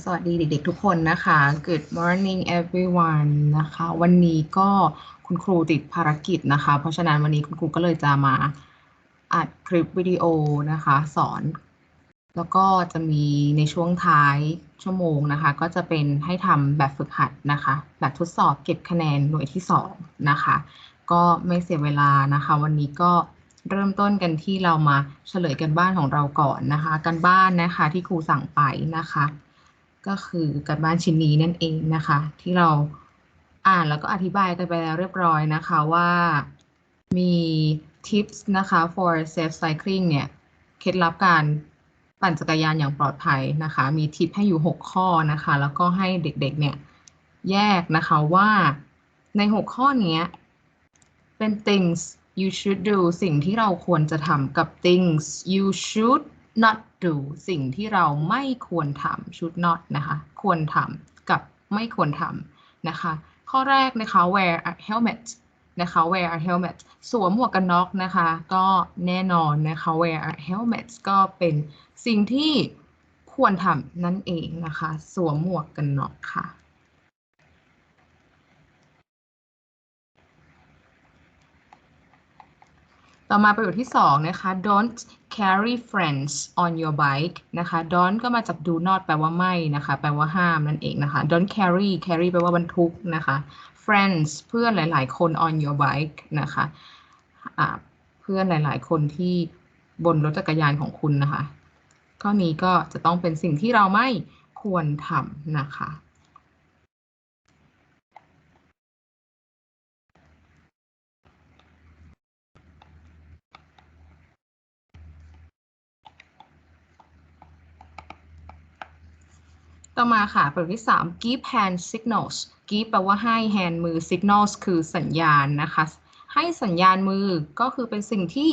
สวัสดีเด็กๆทุกคนนะคะ Good morning everyone นะคะ วันนี้ก็คุณครูติดภารกิจนะคะ เพราะฉะนั้นวันนี้คุณครูก็เลยจะมาอัดคลิปวิดีโอนะคะ สอน แล้วก็จะมีในช่วงท้ายชั่วโมงนะคะ ก็จะเป็นให้ทำแบบฝึกหัดนะคะ แบบทดสอบเก็บคะแนนหน่วยที่2นะคะ ก็ไม่เสียเวลานะคะ วันนี้ก็เริ่มต้นกันที่เรามาเฉลยกันบ้านของเราก่อนนะคะ กันบ้านนะคะที่ครูสั่งไปนะคะ ก็คือกันบ้านชิ้นนี้นั่นเองนะคะ ที่เราอ่านแล้วก็อธิบายกันไปแล้วเรียบร้อยนะคะว่ามี tips นะคะ for safe cycling เนี่ย เคล็ดลับการปั่นจักรยานอย่างปลอดภัยนะคะ มีทิปให้อยู่ 6 ข้อนะคะ แล้วก็ให้เด็กๆ เนี่ยแยกนะคะว่าใน 6 ข้อนี้เป็น things you should do สิ่งที่เราควรจะทำกับ things you should not do สิ่งที่เราไม่ควรทำ should not นะคะ ควรทำกับไม่ควรทำนะคะ ข้อแรกนะคะ wear a helmet นะคะ wear a helmet สวมหมวกกันน็อกนะคะ ก็แน่นอนนะคะ wear a helmet ก็เป็นสิ่งที่ควรทำนั่นเองนะคะ สวมหมวกกันน็อกค่ะ ต่อมาประโยคที่2นะคะ don't carry friends on your bike นะคะ don't ก็มาจาก do not แปลว่าไม่นะคะ แปลว่าห้ามนั่นเองนะคะ don't carry carry แปลว่าบรรทุกนะคะ friends เพื่อนหลาย ๆ คน on your bike นะคะะเพื่อนหลาย ๆ คนที่บนรถจักรยานของคุณนะคะ ข้อนี้ก็จะต้องเป็นสิ่งที่เราไม่ควรทำนะคะ ต่อมาค่ะประโยคที่ 3 give hand signals give แปลว่าให้ hand มือ signals คือสัญญาณนะคะ ให้สัญญาณมือก็คือเป็นสิ่งที่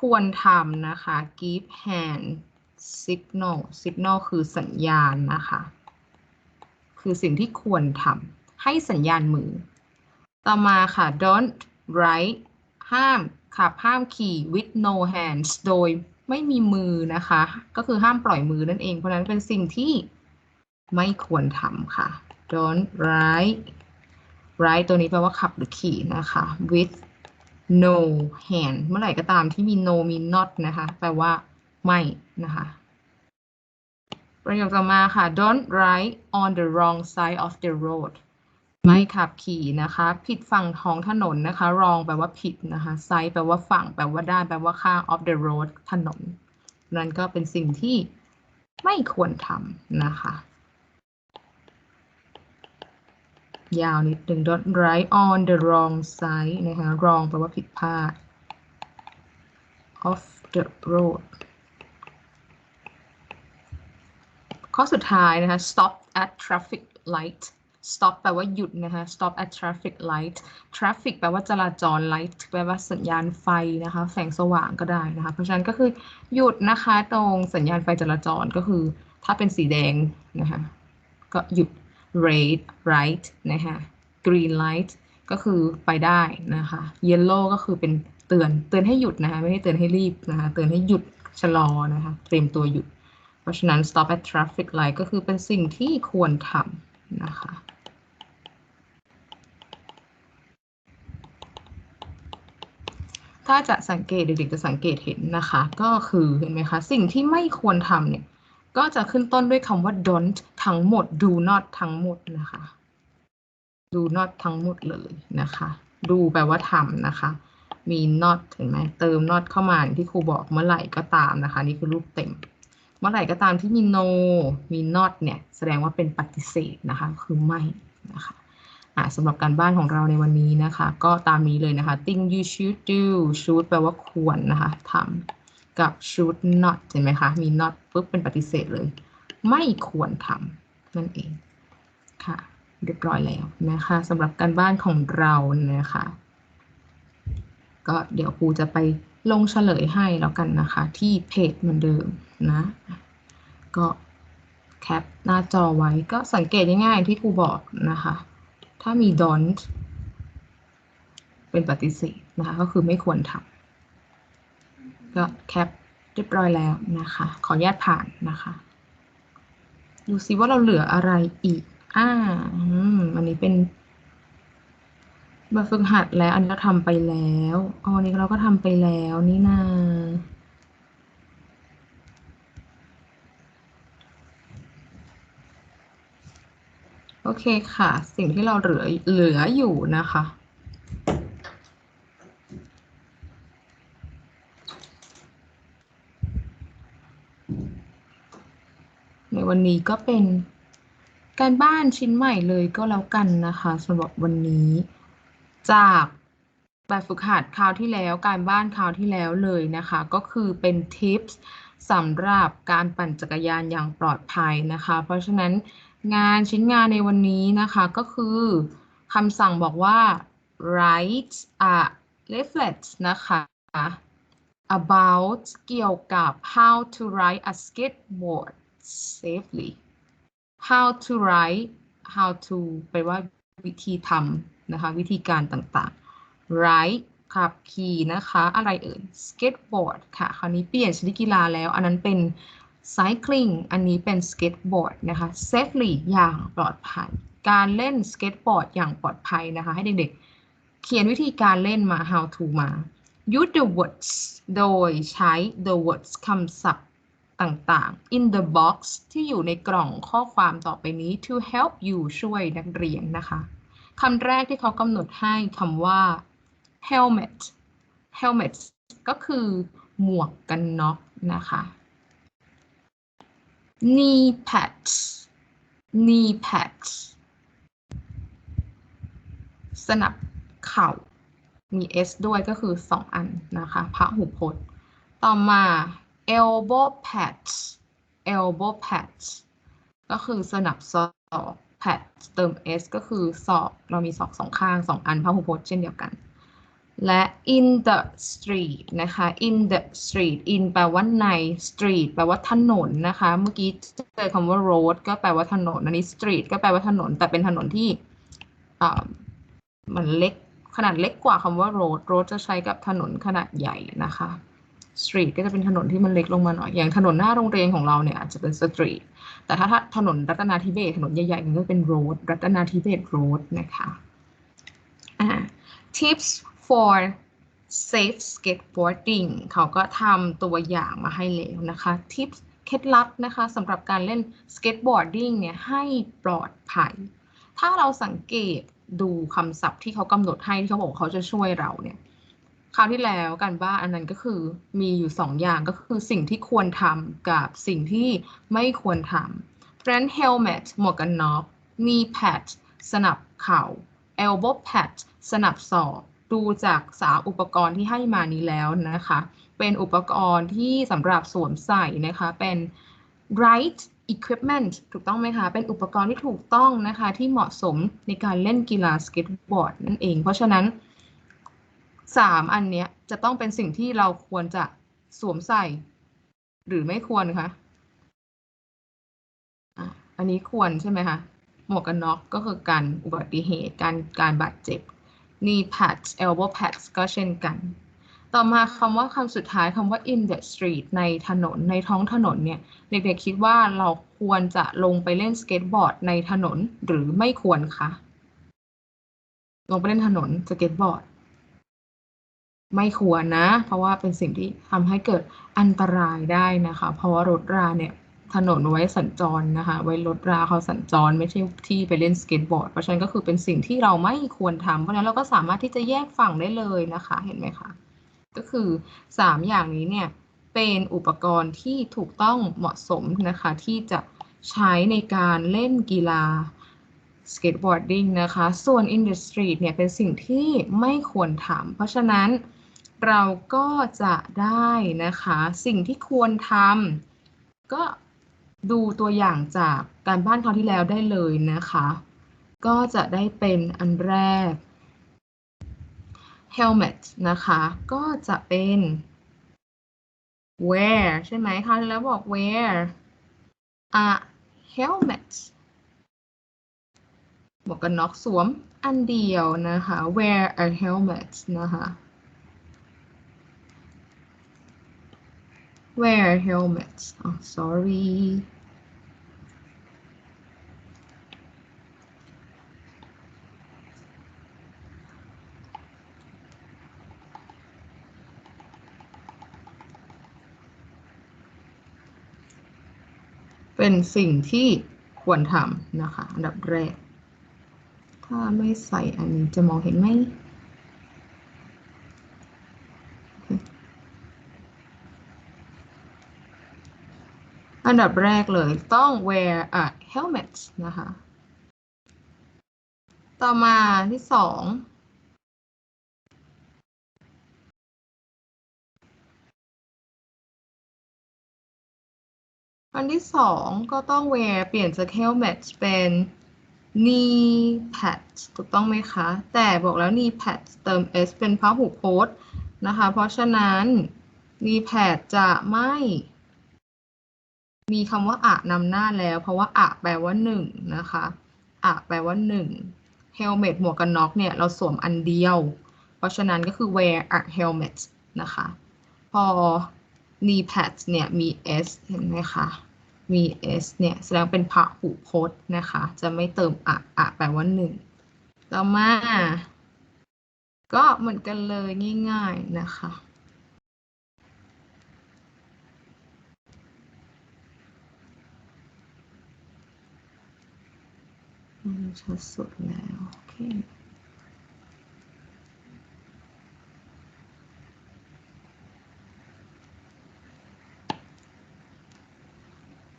ควรทำนะคะ give hand signal signal คือสัญญาณนะคะ คือสิ่งที่ควรทำให้สัญญาณมือ ต่อมาค่ะ don't ride ห้ามขับห้ามขี่ with no hands โดยไม่มีมือนะคะ ก็คือห้ามปล่อยมือนั่นเอง เพราะนั้นเป็นสิ่งที่ ไม่ควรทำค่ะ don't ride ride ตัวนี้แปลว่าขับหรือขี่นะคะ with no hand เมื่อไหร่ก็ตามที่มี no มี not นะคะ แปลว่าไม่นะคะ ประโยคต่อมาค่ะ don't ride on the wrong side of the road ไม่ขับขี่นะคะ ผิดฝั่งท้องถนนนะคะ wrong แปลว่าผิดนะคะ side แปลว่าฝั่ง แปลว่าด้าน แปลว่าข้าง of the road ถนน นั่นก็เป็นสิ่งที่ไม่ควรทำนะคะ ยาวนิดหนึ่ง don't ride on the wrong side นะคะ wrong แปลว่าผิดพลาด of the road ข้อสุดท้ายนะคะ stop at traffic light stop แปลว่าหยุดนะคะ stop at traffic light traffic แปลว่าจราจร light แปลว่าสัญญาณไฟนะคะ แสงสว่างก็ได้นะคะ เพราะฉะนั้นก็คือหยุดนะคะ ตรงสัญญาณไฟจราจรก็คือ ถ้าเป็นสีแดงนะคะ ก็หยุด red right นะคะ green light ก็คือไปได้นะคะ yellow ก็คือเป็นเตือนเตือนให้หยุดนะคะ ไม่ได้เตือนให้รีบนะคะ เตือนให้หยุดชะลอนะคะ เตรียมตัวหยุด เพราะฉะนั้น stop at traffic light ก็คือเป็นสิ่งที่ควรทำนะคะถ้าจะสังเกตเด็กๆจะสังเกตเห็นนะคะ ก็คือเห็นไหมคะ สิ่งที่ไม่ควรทำเนี่ย ก็จะขึ้นต้นด้วยคำว่า don't ทั้งหมด do not ทั้งหมดนะคะ do not ทั้งหมดเลยนะคะ do แปลว่าทำนะคะ มี not เห็นไหมเติม not เข้ามาอย่างที่ครูบอกเมื่อไหร่ก็ตามนะคะ นี่คือรูปเต็ม เมื่อไหร่ก็ตามที่มี no มี not เนี่ย แสดงว่าเป็นปฏิเสธนะคะ คือไม่นะคะอ่าสำหรับการบ้านของเราในวันนี้นะคะ ก็ตามนี้เลยนะคะ thing you should do should แปลว่าควรนะคะทำ กับ should not เห็นไหมคะ มี not ปุ๊บเป็นปฏิเสธเลย ไม่ควรทำนั่นเองค่ะ เรียบร้อยแล้วนะคะสำหรับการบ้านของเรานะคะ ก็เดี๋ยวครูจะไปลงเฉลยให้แล้วกันนะคะ ที่เพจเหมือนเดิมนะ ก็แคปหน้าจอไว้ก็สังเกตง่ายๆที่ครูบอกนะคะ ถ้ามี don't เป็นปฏิเสธนะคะ ก็คือไม่ควรทำ ก็แคปเรียบร้อยแล้วนะคะ ขออนุญาตผ่านนะคะ ดูซิว่าเราเหลืออะไรอีก อ่าอันนี้เป็นแบบฝึกหัดแล้ว อันนี้เราทำไปแล้วอ๋ออันนี้เราก็ทำไปแล้วนี่นาโอเคค่ะ สิ่งที่เราเหลือเหลืออยู่นะคะ วันนี้ก็เป็นการบ้านชิ้นใหม่เลยก็แล้วกันนะคะสำหรับวันนี้ จากแบบฝึกหัดคราวที่แล้ว การบ้านคราวที่แล้วเลยนะคะ ก็คือเป็นทิปส์สำหรับการปั่นจักรยานอย่างปลอดภัยนะคะ เพราะฉะนั้นงานชิ้นงานในวันนี้นะคะก็คือคำสั่งบอกว่า write a leaflet นะคะ about เกี่ยวกับ how to ride a skateboard safely how to write how to แปลว่าวิธีทำนะคะ วิธีการต่างๆ write ขับขี่นะคะ อะไรเอ่ย skateboard ค่ะ คราวนี้เปลี่ยนชนิดกีฬาแล้ว อันนั้นเป็น cycling อันนี้เป็น skateboard นะคะ safely อย่างปลอดภัย การเล่น skateboard อย่างปลอดภัยนะคะ ให้เด็กๆ เขียนวิธีการเล่นมา how to มา use the words โดยใช้ the words คำศัพท์ ต่างๆ in the box ที่อยู่ในกล่องข้อความต่อไปนี้ to help you ช่วยนักเรียนนะคะคำแรกที่เขากำหนดให้คำว่า helmet helmet ก็คือหมวกกันน็อกนะคะ knee pads knee pads สนับเข่า มี S ด้วยก็คือ 2 อันนะคะพระหุพจน์ ต่อมา elbow pads elbow pads ก็คือสนับศอก pads เติม S ก็คือศอก เรามีศอกสองข้างสองอันพระหุพจน์เช่นเดียวกัน และ in the street นะคะ in the street in แปลว่าใน street แปลว่าถนนนะคะ เมื่อกี้เจอคำว่า road ก็แปลว่าถนน อันนี้ street ก็แปลว่าถนน แต่เป็นถนนที่มันเล็กขนาดเล็กกว่าคำว่า road road จะใช้กับถนนขนาดใหญ่นะคะ street ก็จะเป็นถนนที่มันเล็กลงมาหน่อย อย่างถนนหน้าโรงเรียนของเราเนี่ยอาจจะเป็น street แต่ถ้าถนนรัตนาธิเบศถนนใหญ่ๆมันก็เป็น road รัตนาธิเบศ road นะคะอ่า tips for safe skateboarding เขาก็ทำตัวอย่างมาให้แล้วนะคะ tips เคล็ดลับนะคะสำหรับการเล่น skateboarding เนี่ยให้ปลอดภัย ถ้าเราสังเกตดูคำศัพท์ที่เขากำหนดให้ที่เขาบอกเขาจะช่วยเราเนี่ย คราวที่แล้วการบ้านอันนั้นก็คือมีอยู่สองอย่างก็คือสิ่งที่ควรทำกับสิ่งที่ไม่ควรทำเพราะฉะนั้น helmet หมวกกันน็อก knee pad สนับเข่า elbow pad สนับศอกดูจากสาอุปกรณ์ที่ให้มานี้แล้วนะคะ เป็นอุปกรณ์ที่สำหรับสวมใส่นะคะ เป็น right equipment ถูกต้องไหมคะ เป็นอุปกรณ์ที่ถูกต้องนะคะ ที่เหมาะสมในการเล่นกีฬาสเก็ตบอร์ดนั่นเอง เพราะฉะนั้น สามอันเนี้ยจะต้องเป็นสิ่งที่เราควรจะสวมใส่ หรือไม่ควรคะอันนี้ควรใช่ไหมคะหมวกกันน็อกก็คือการอุบัติเหตุการการบาดเจ็บ knee pads elbow pads ก็เช่นกัน ต่อมาคำว่าคำสุดท้ายคำว่า in the street ในถนนในท้องถนนเนี่ย เด็กๆคิดว่าเราควรจะลงไปเล่นสเก็ตบอร์ดในถนนหรือไม่ควรคะลงไปเล่นถนนสเก็ตบอร์ด ไม่ควรนะ เพราะว่าเป็นสิ่งที่ทำให้เกิดอันตรายได้นะคะ เพราะว่ารถราเนี่ย ถนนไว้สัญจรนะคะ ไว้รถราเขาสัญจร ไม่ใช่ที่ไปเล่นสเก็ตบอร์ด เพราะฉะนั้นก็คือเป็นสิ่งที่เราไม่ควรทำ เพราะฉะนั้นเราก็สามารถที่จะแยกฝั่งได้เลยนะคะ เห็นไหมคะ ก็คือ 3 อย่างนี้เนี่ย เป็นอุปกรณ์ที่ถูกต้องเหมาะสมนะคะ ที่จะใช้ในการเล่นกีฬาสเก็ตบอร์ดดิ้งนะคะ ส่วน industry เนี่ยเป็นสิ่งที่ไม่ควรทำเพราะฉะนั้น เราก็จะได้นะคะ สิ่งที่ควรทำก็ดูตัวอย่างจากการบ้านคราวที่แล้วได้เลยนะคะ ก็จะได้เป็นอันแรก helmet นะคะ ก็จะเป็น wear ใช่ไหมคราวที่แล้วบอก wear a helmet หมวกกันน็อกสวมอันเดียวนะคะ wear a helmet นะคะ wear helmets อ๋อ sorry เป็นสิ่งที่ควรทำนะคะ อันดับแรก ถ้าไม่ใส่อันนี้จะมองเห็นไหม อันดับแรกเลยต้อง wear a helmet นะคะ ต่อมาที่สองอันที่สองก็ต้อง wear เปลี่ยนจาก helmet เป็น knee pads ถูกต้องไหมคะ แต่บอกแล้ว knee pads เติม s เป็นพหูพจน์นะคะ เพราะฉะนั้น knee pad จะไม่ มีคำว่าอะนำหน้าแล้ว เพราะว่าอะแปลว่าหนึ่งนะคะอะแปลว่าหนึ่ง helmet หมวกกันน็อกเนี่ยเราสวมอันเดียว เพราะฉะนั้นก็คือ wear a helmet นะคะ พอ knee pads เนี่ยมี s เห็นไหมคะ มี s เนี่ยแสดงเป็นพระหูพจน์นะคะ จะไม่เติมอะอะแปลว่าหนึ่ง ต่อมา ก็เหมือนกันเลยง่ายๆนะคะ มันชัดสุดแล้ว โอเค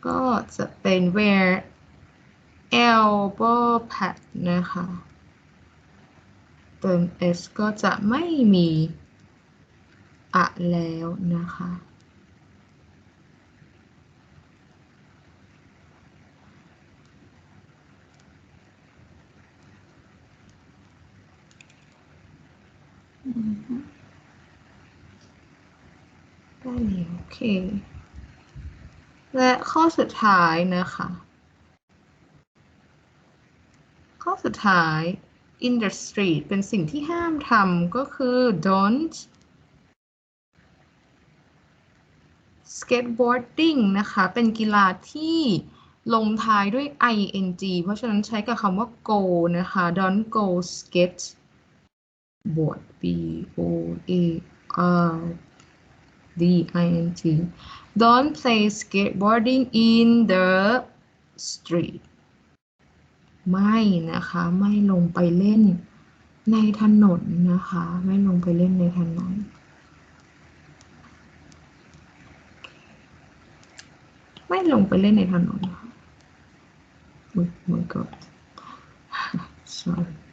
ก็จะเป็น wear elbow pad นะคะ เติม s ก็จะไม่มีอะแล้วนะคะ ได้แล้วโอเค และข้อสุดท้ายนะคะ ข้อสุดท้าย in the street เป็นสิ่งที่ห้ามทำก็คือ don't skateboarding นะคะ เป็นกีฬาที่ลงท้ายด้วย ing เพราะฉะนั้นใช้กับคำว่า go นะคะ don't go skate บวก b o a r d i n g don't play skateboarding in the street ไม่นะคะ ไม่ลงไปเล่นในถนนนะคะ ไม่ลงไปเล่นในถนน ไม่ลงไปเล่นในถนนนะคะ oh my god sorry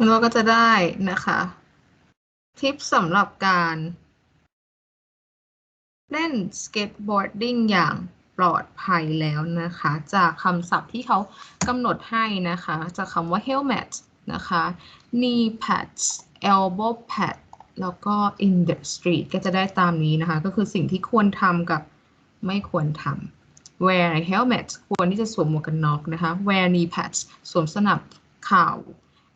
แล้วเราก็จะได้นะคะ ทิปสำหรับการ เล่นสเก็ตบอร์ดดิ้งอย่างปลอดภัยแล้วนะคะ จากคำศัพท์ที่เขากำหนดให้นะคะ จากคำว่า helmet นะคะ knee pads elbow pad แล้วก็ in the street ก็จะได้ตามนี้นะคะ ก็คือสิ่งที่ควรทำกับไม่ควรทำ wear helmet ควรที่จะสวมหมวกกันน็อกนะคะ wear knee pads สวมสนับเข่า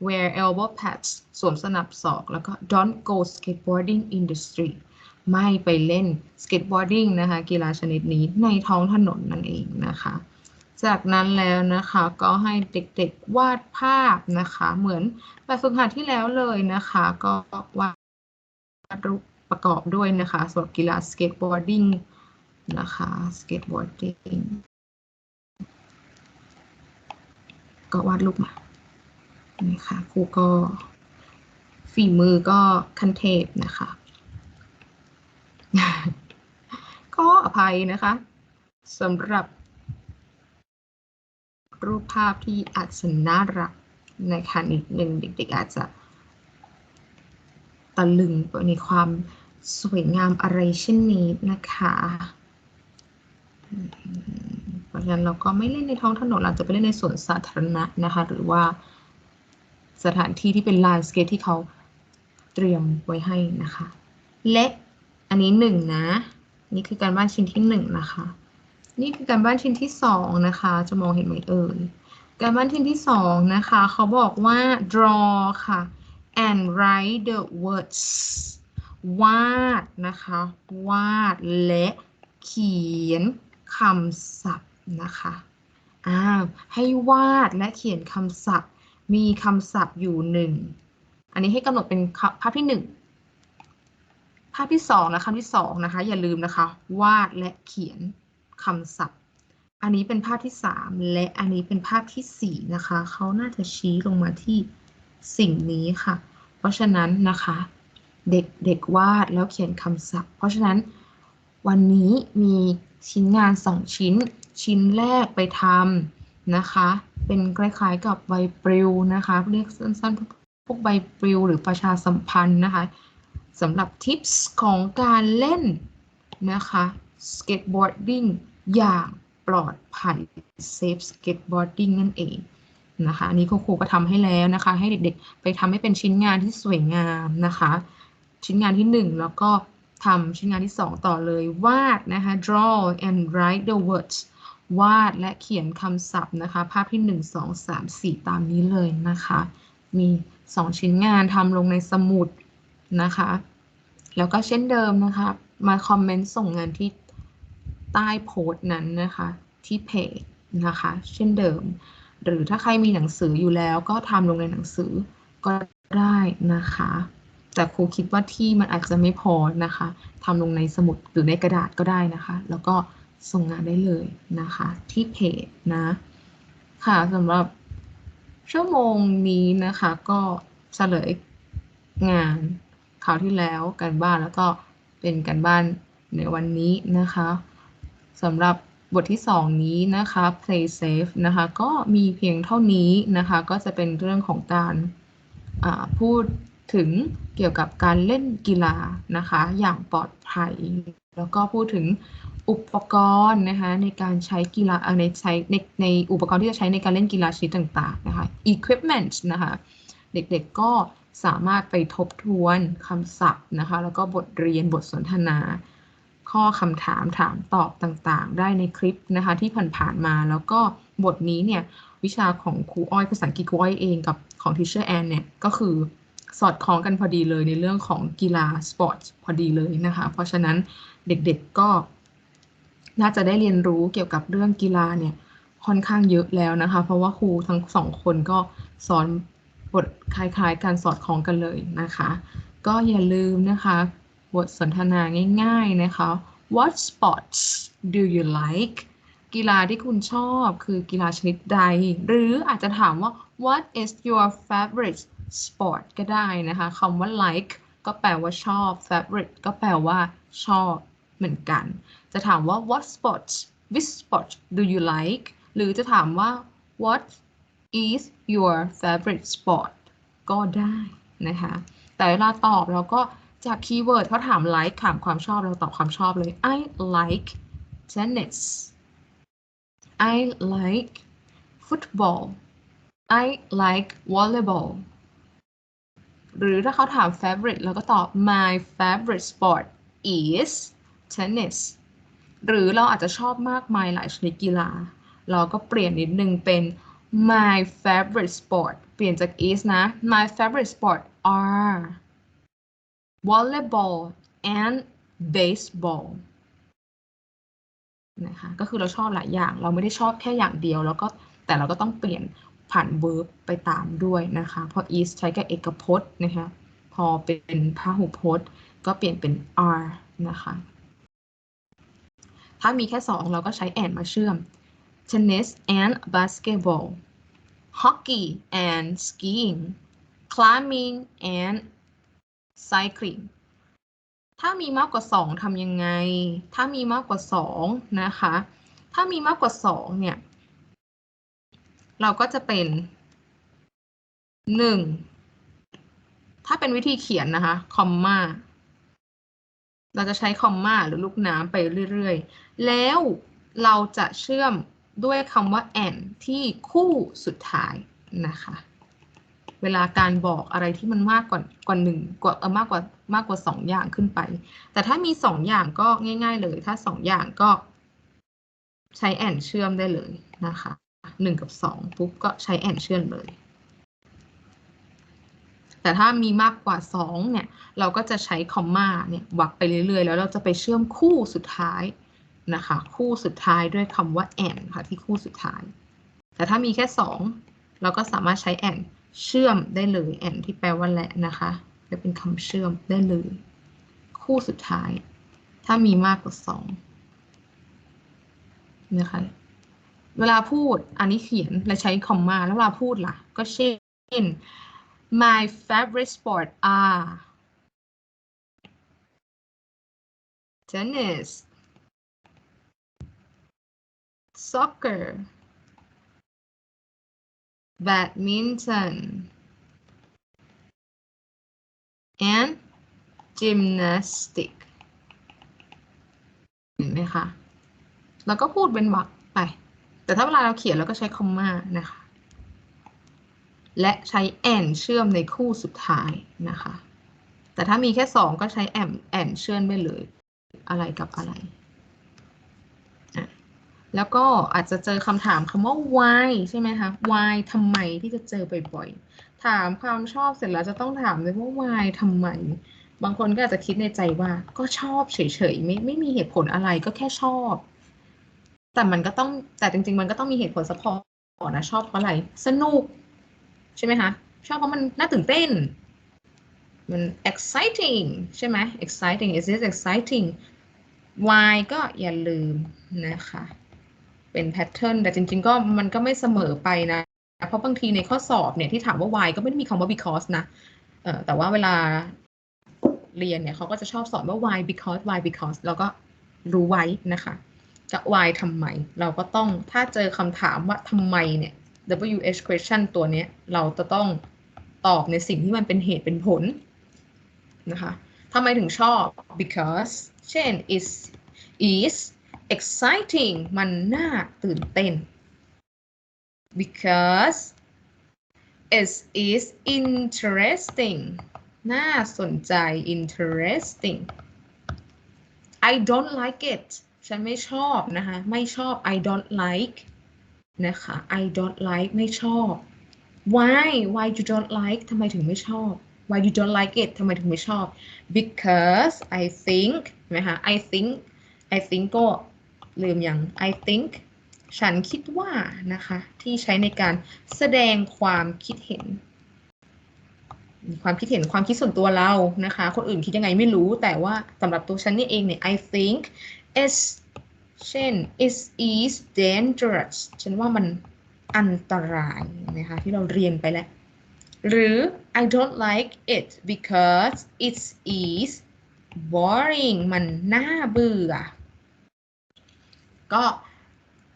wear elbow pads สวมสนับศอก แล้วก็ don't go skateboarding in the street ไม่ไปเล่น skateboarding นะคะ กีฬาชนิดนี้ในท้องถนนนั่นเองนะคะ จากนั้นแล้วนะคะก็ให้เด็กๆวาดภาพนะคะ เหมือนแบบฝึกหัดที่แล้วเลยนะคะ ก็วาดรูปประกอบด้วยนะคะสำหรับกีฬา skateboarding นะคะ skateboarding ก็วาดรูปมา นี่ค่ะครูก็ฝีมือก็คันเทพนะคะ ก็อภัยนะคะสำหรับ รูปภาพที่อาจจะน่ารักนะคะนิดหนึ่งเด็กๆอาจจะตะลึงในความสวยงามอะไรเช่นนี้นะคะเพราะฉะนั้นเราก็ไม่เล่นในท้องถนนเราจะไปเล่นในสวนสาธารณะนะคะ หรือว่า สถานที่ที่เป็นลานสเกตที่เขาเตรียมไว้ให้นะคะและอันนี้หนึ่งนะ นี่คือการบ้านชิ้นที่หนึ่งนะคะ นี่คือการบ้านชิ้นที่สองนะคะ จะมองเห็นไหมเอ่ย การบ้านชิ้นที่สองนะคะ เขาบอกว่า draw ค่ะ and write the words วาดนะคะ วาดและเขียนคำศัพท์นะคะอ้าให้วาดและเขียนคำศัพท์ มีคำศัพท์อยู่หนึ่ง อันนี้ให้กำหนดเป็นภาพที่หนึ่ง ภาพที่สองและคำที่สองนะคะ อย่าลืมนะคะ วาดและเขียนคำศัพท์ อันนี้เป็นภาพที่สามและอันนี้เป็นภาพที่สี่นะคะ เขาน่าจะชี้ลงมาที่สิ่งนี้ค่ะ เพราะฉะนั้นนะคะ เด็กเด็กวาดแล้วเขียนคำศัพท์ เพราะฉะนั้นวันนี้มีชิ้นงานสองชิ้น ชิ้นแรกไปทำนะคะ เป็นคล้ายๆกับใบปลิวนะคะ เรียกสั้นๆ พวกใบปลิวหรือประชาสัมพันธ์นะคะสำหรับทิปส์ของการเล่นนะคะ skateboarding อย่างปลอดภัย safe skateboarding นั่นเองนะคะอันนี้คุณครูก็ทำให้แล้วนะคะ ให้เด็กๆ ไปทำให้เป็นชิ้นงานที่สวยงามนะคะ ชิ้นงานที่ 1 แล้วก็ทำชิ้นงานที่ 2 ต่อเลยวาดนะคะ draw and write the words วาดและเขียนคำศัพท์นะคะ ภาพที่ 1 2 3 4 ตามนี้เลยนะคะ มี 2 ชิ้นงานทำลงในสมุดนะคะ แล้วก็เช่นเดิมนะคะ มาคอมเมนต์ส่งงานที่ใต้โพสต์นั้นนะคะ ที่เพจนะคะ เช่นเดิม หรือถ้าใครมีหนังสืออยู่แล้วก็ทำลงในหนังสือก็ได้นะคะ แต่ครูคิดว่าที่มันอาจจะไม่พอนะคะทำลงในสมุดหรือในกระดาษก็ได้นะคะ แล้วก็ ส่งงานได้เลยนะคะ ที่เพจนะ ค่ะสำหรับชั่วโมงนี้นะคะก็เฉลยงานคราวที่แล้วกันบ้านแล้วก็เป็นกันบ้านในวันนี้นะคะสำหรับบทที่ 2 นี้นะคะ play safe นะคะก็มีเพียงเท่านี้นะคะก็จะเป็นเรื่องของการพูดถึงเกี่ยวกับการเล่นกีฬานะคะ อย่างปลอดภัย แล้วก็พูดถึง อุปกรณ์นะคะในการใช้กีฬาในใช้ในในอุปกรณ์ที่จะใช้ในการเล่นกีฬาชนิดต่างๆนะคะ equipment นะคะ เด็กๆก็สามารถไปทบทวนคำศัพท์นะคะ แล้วก็บทเรียนบทสนทนา ข้อคำถามถามตอบต่างๆ ได้ในคลิปนะคะที่ผ่านๆมาแล้วก็บทนี้เนี่ย วิชาของครูอ้อยภาษาอังกฤษครูอ้อยเองกับของทิเชอร์แอนเนี่ย ก็คือสอดคล้องกันพอดีเลยในเรื่องของกีฬาสปอร์ตพอดีเลยนะคะ เพราะฉะนั้นเด็กๆก็ น่าจะได้เรียนรู้เกี่ยวกับเรื่องกีฬาเนี่ยค่อนข้างเยอะแล้วนะคะ เพราะว่าครูทั้งสองคนก็สอนบทคล้ายๆการสอดคล้องกันเลยนะคะ ก็อย่าลืมนะคะบทสนทนาง่ายๆนะคะ What sports do you like กีฬาที่คุณชอบคือกีฬาชนิดใด หรืออาจจะถามว่า What is your favorite sport ก็ได้นะคะคำว่า like ก็แปลว่าชอบ favorite ก็แปลว่าชอบเหมือนกัน จะถามว่า what sport which sport do you like หรือจะถามว่า what is your favorite sport ก็ได้นะคะ แต่เวลาตอบเราก็จากคีย์เวิร์ดเขาถาม like ถามความชอบเราตอบความชอบเลย I like tennis I like football I like volleyball หรือถ้าเขาถาม favorite เราก็ตอบ my favorite sport is tennis หรือเราอาจจะชอบมากมายหลายชนิดกีฬา เราก็เปลี่ยนนิดนึงเป็น my favorite sport เปลี่ยนจาก is นะ my favorite sport are volleyball and baseball นะคะก็คือเราชอบหลายอย่าง เราไม่ได้ชอบแค่อย่างเดียว แล้วก็แต่เราก็ต้องเปลี่ยนผ่าน verb ไปตามด้วยนะคะเพราะ is ใช้กับเอกพจน์นะคะ พอเป็นพหูพจน์ ก็เปลี่ยนเป็น are นะคะ ถ้ามีแค่สองเราก็ใช้ and มาเชื่อม tennis and basketball hockey and skiing climbing and cycling ถ้ามีมากกว่า 2 ทำยังไง ถ้ามีมากกว่า 2 นะคะ ถ้ามีมากกว่า 2 เนี่ย เราก็จะเป็น 1 ถ้าเป็นวิธีเขียนนะคะ คอมมา เราจะใช้คอมมาหรือลูกน้ำไปเรื่อยๆ แล้วเราจะเชื่อมด้วยคำว่า and ที่คู่สุดท้ายนะคะ เวลาการบอกอะไรที่มันมากกว่ากว่าหนึ่งกว่าเออมากกว่ามากกว่าสองอย่างขึ้นไป แต่ถ้ามีสองอย่างก็ง่าย ๆ เลย ถ้าสองอย่างก็ใช้ and เชื่อมได้เลยนะคะหนึ่งกับสองปุ๊บก็ใช้ and เชื่อมเลย แต่ถ้ามีมากกว่า 2 เนี่ย เราก็จะใช้คอมมาเนี่ยวรรคไปเรื่อยๆ แล้วเราจะไปเชื่อมคู่สุดท้ายนะคะ คู่สุดท้ายด้วยคำว่า and ค่ะที่คู่สุดท้าย แต่ถ้ามีแค่ 2 เราก็สามารถใช้ and เชื่อมได้เลย and ที่แปลว่าและนะคะจะเป็นคำเชื่อมได้เลย คู่สุดท้าย ถ้ามีมากกว่า 2 นะคะเวลาพูดอันนี้เขียนและใช้คอมมาแล้วเวลาพูดล่ะ ก็เช่น my favorite sport are tennis soccer badminton and gymnastic เห็นไหมคะ แล้วก็พูดเป็นวรรคไป แต่ถ้าเวลาเราเขียนเราก็ใช้คอมมานะคะ และใช้ and เชื่อมในคู่สุดท้ายนะคะ แต่ถ้ามีแค่สองก็ใช้ and and เชื่อมไปเลย อะไรกับอะไรอะแล้วก็อาจจะเจอคำถามคำว่า why ใช่ไหมคะ why ทำไมที่จะเจอบ่อยๆ ถามความชอบเสร็จแล้วจะต้องถามเลยว่า why ทำไม บางคนก็อาจจะคิดในใจว่า ก็ชอบเฉยๆ ไม่ไม่มีเหตุผลอะไรก็แค่ชอบ แต่มันก็ต้องแต่จริง ๆ มันก็ต้องมีเหตุผลซัพพอร์ตนะชอบเพราะอะไร สนุก ใช่ไหมคะ ชอบเพราะมันน่าตื่นเต้น มัน exciting ใช่ไหม exciting is this exciting why ก็อย่าลืมนะคะ เป็น pattern แต่จริง ๆ ก็มันก็ไม่เสมอไปนะ เพราะบางทีในข้อสอบเนี่ยที่ถามว่า why ก็ไม่ได้มีคำว่า because นะเออแต่ว่าเวลาเรียนเนี่ยเขาก็จะชอบสอนว่า why because why because แล้วก็รู้ไว้นะคะ จะ why ทำไม เราก็ต้องถ้าเจอคำถามว่าทำไมเนี่ย WH question ตัวนี้เราจะต้องตอบในสิ่งที่มันเป็นเหตุเป็นผลนะคะทำไมถึงชอบ because เช่น is is exciting มันน่าตื่นเต้น because it is interesting น่าสนใจ interesting I don't like it ฉันไม่ชอบนะคะ ไม่ชอบ I don't like นะคะ I don't like ไม่ชอบ why why you don't like ทำไมถึงไม่ชอบ why you don't like it ทำไมถึงไม่ชอบ because I think ไหมคะ I think I think ก็ลืมยัง I think ฉันคิดว่านะคะ ที่ใช้ในการแสดงความคิดเห็น ความคิดเห็นความคิดส่วนตัวเรานะคะ คนอื่นคิดยังไงไม่รู้แต่ว่าสำหรับตัวฉันนี่เองเนี่ย I think it's เช่น it is dangerous ฉันว่ามันอันตรายนะคะที่เราเรียนไปแล้ว หรือ I don't like it because it is boring มันน่าเบื่อ ก็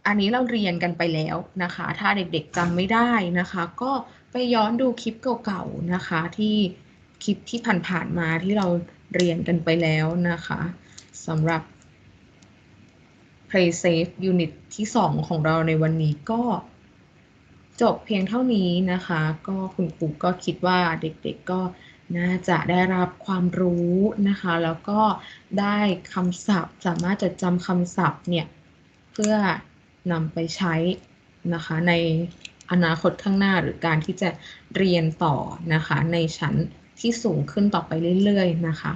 อันนี้เราเรียนกันไปแล้วนะคะ ถ้าเด็กๆจำไม่ได้นะคะ ก็ไปย้อนดูคลิปเก่าๆนะคะที่คลิปที่ผ่านๆมาที่เราเรียนกันไปแล้วนะคะสำหรับ Play Safe Unit ที่ 2 ของเราในวันนี้ก็จบเพียงเท่านี้นะคะ ก็คุณครูก็คิดว่าเด็กๆก็น่าจะได้รับความรู้นะคะ แล้วก็ได้คำศัพท์ สามารถจะจำคำศัพท์เนี่ย เพื่อนำไปใช้นะคะ ในอนาคตข้างหน้าหรือการที่จะเรียนต่อนะคะ ในชั้นที่สูงขึ้นต่อไปเรื่อยๆนะคะ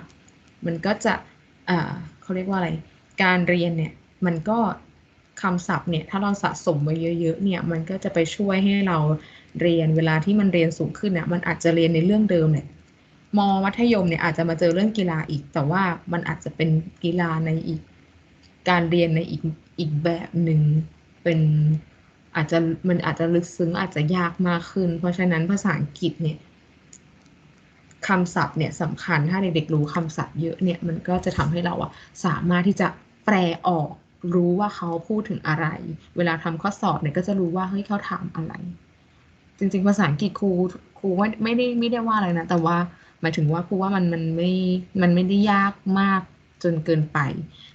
มันก็จะเขาเรียกว่าอะไร การเรียนเนี่ย มันก็คำศัพท์เนี่ยถ้าเราสะสมไว้เยอะๆเนี่ยมันก็จะไปช่วยให้เราเรียนเวลาที่มันเรียนสูงขึ้นเนี่ยมันอาจจะเรียนในเรื่องเดิมเนี่ยมมัธยมเนี่ยอาจจะมาเจอเรื่องกีฬาอีก แต่ว่ามันอาจจะเป็นกีฬาในอีก การเรียนในอีกอีกแบบหนึ่งเป็นอาจจะมันอาจจะลึกซึ้งอาจจะยากมากขึ้น เพราะฉะนั้นภาษาอังกฤษเนี่ยคำศัพท์เนี่ยสำคัญถ้าเด็กๆรู้คำศัพท์เยอะเนี่ยมันก็จะทำให้เราอะสามารถที่จะแปลออก รู้ว่าเขาพูดถึงอะไร เวลาทำข้อสอบเนี่ยก็จะรู้ว่าเฮ้ยเขาถามอะไร จริง ๆ ภาษาอังกฤษครูครูว่าไม่ได้ไม่ได้ว่าอะไรนะ แต่ว่าหมายถึงว่าครูว่ามันมันไม่มันไม่ได้ยากมากจนเกินไป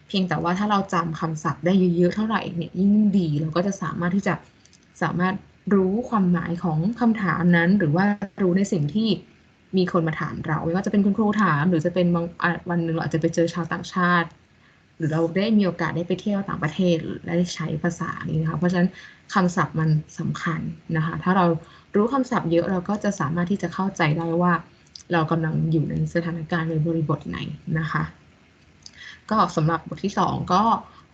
เพียงแต่ว่าถ้าเราจำคำศัพท์ได้เยอะๆเท่าไหร่เนี่ยยิ่งดีเราก็จะสามารถที่จะสามารถรู้ความหมายของคำถามนั้น หรือว่ารู้ในสิ่งที่มีคนมาถามเราไม่ว่าจะเป็นคุณครูถาม หรือจะเป็นบางวันหนึ่งเราอาจจะไปเจอชาวต่างชาติ หรือเราได้มีโอกาสได้ไปเที่ยวต่างประเทศและได้ใช้ภาษานี้นะคะเพราะฉะนั้นคำศัพท์มันสำคัญนะคะ ถ้าเรารู้คำศัพท์เยอะเราก็จะสามารถที่จะเข้าใจได้ว่า เรากำลังอยู่ในสถานการณ์ในบริบทไหนนะคะ ก็สำหรับบทที่ 2 ก็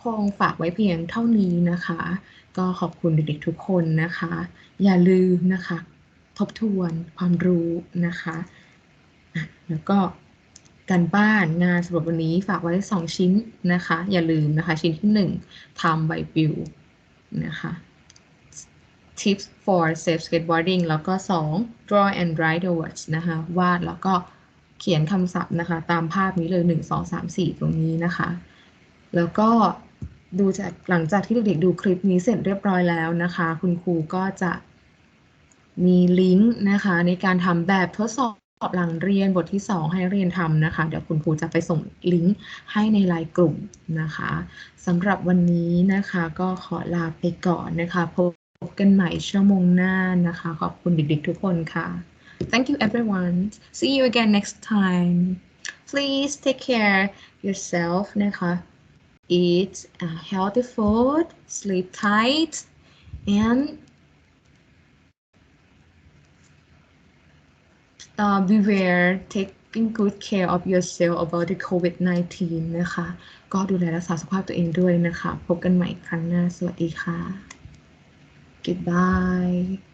คงฝากไว้เพียงเท่านี้นะคะ ก็ขอบคุณเด็กๆทุกคนนะคะ อย่าลืมนะคะ ทบทวนความรู้นะคะ แล้วก็ การบ้านงานสำหรับวันนี้ฝากไว้ 2 ชิ้นนะคะ อย่าลืมนะคะชิ้นที่ 1ทำใบปลิวนะคะ tips for safe skateboarding แล้วก็ 2 draw and write the words นะคะ วาดแล้วก็เขียนคำศัพท์นะคะ ตามภาพนี้เลย 1 2 3 4 ตรงนี้นะคะ แล้วก็ดูจากหลังจากที่เด็กๆดูคลิปนี้เสร็จเรียบร้อยแล้วนะคะ คุณครูก็จะมีลิงก์นะคะในการทำแบบทดสอบ อบหลังเรียนบทที่ 2 ให้เรียนทำนะคะ เดี๋ยวคุณครูจะไปส่งลิงก์ให้ในไลน์กลุ่มนะคะสำหรับวันนี้นะคะก็ขอลาไปก่อนนะคะพบกันใหม่ชั่วโมงหน้านะคะ ขอบคุณเด็กๆทุกคนค่ะ Thank you everyone see you again next time please take care yourself นะคะ eat healthy food sleep tight and uh, beware taking good care of yourself about the COVID-19 นะคะ ก็ดูแลรักษาสุขภาพตัวเองด้วยนะคะ พบกันใหม่ครั้งหน้า สวัสดีค่ะ goodbye